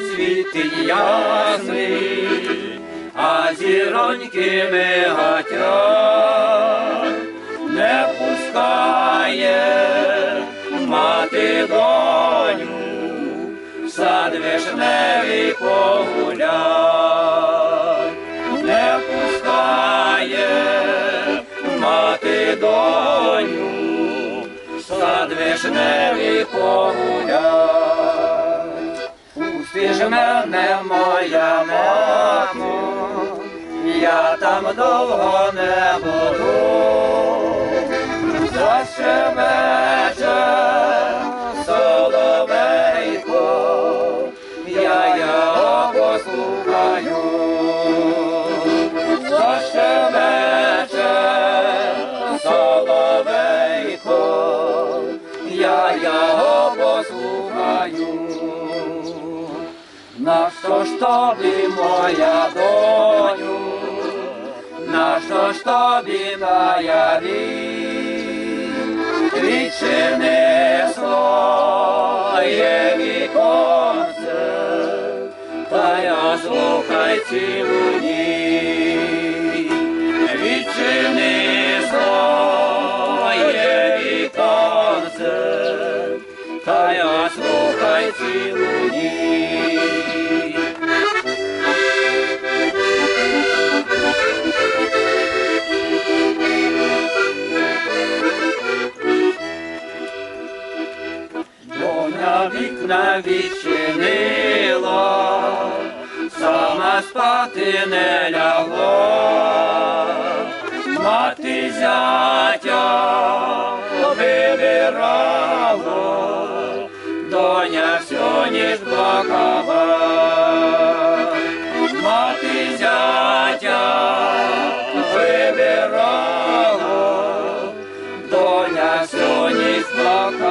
світить ясний, а зіроньки мигатять, не пускає мати доню, в сад вишневий погулять, не пускає мати доню, в сад вишневий погулять. Пусти ж мене, моя мамо, я там довго не буду. Защемече соловейко, я його послухаю. Защемече соловейко, я його послухаю. Нащо ж тобі, моя доню, нащо ж тобі моя рік, відчини своє віконце, та я слухай цілу ніч. Відчини своє віконце, вікна відчинила, сама спати не лягла, мати зятя вибирала, доня всю ніч плакала, мати зятя вибирала, доня всю ніч плакала.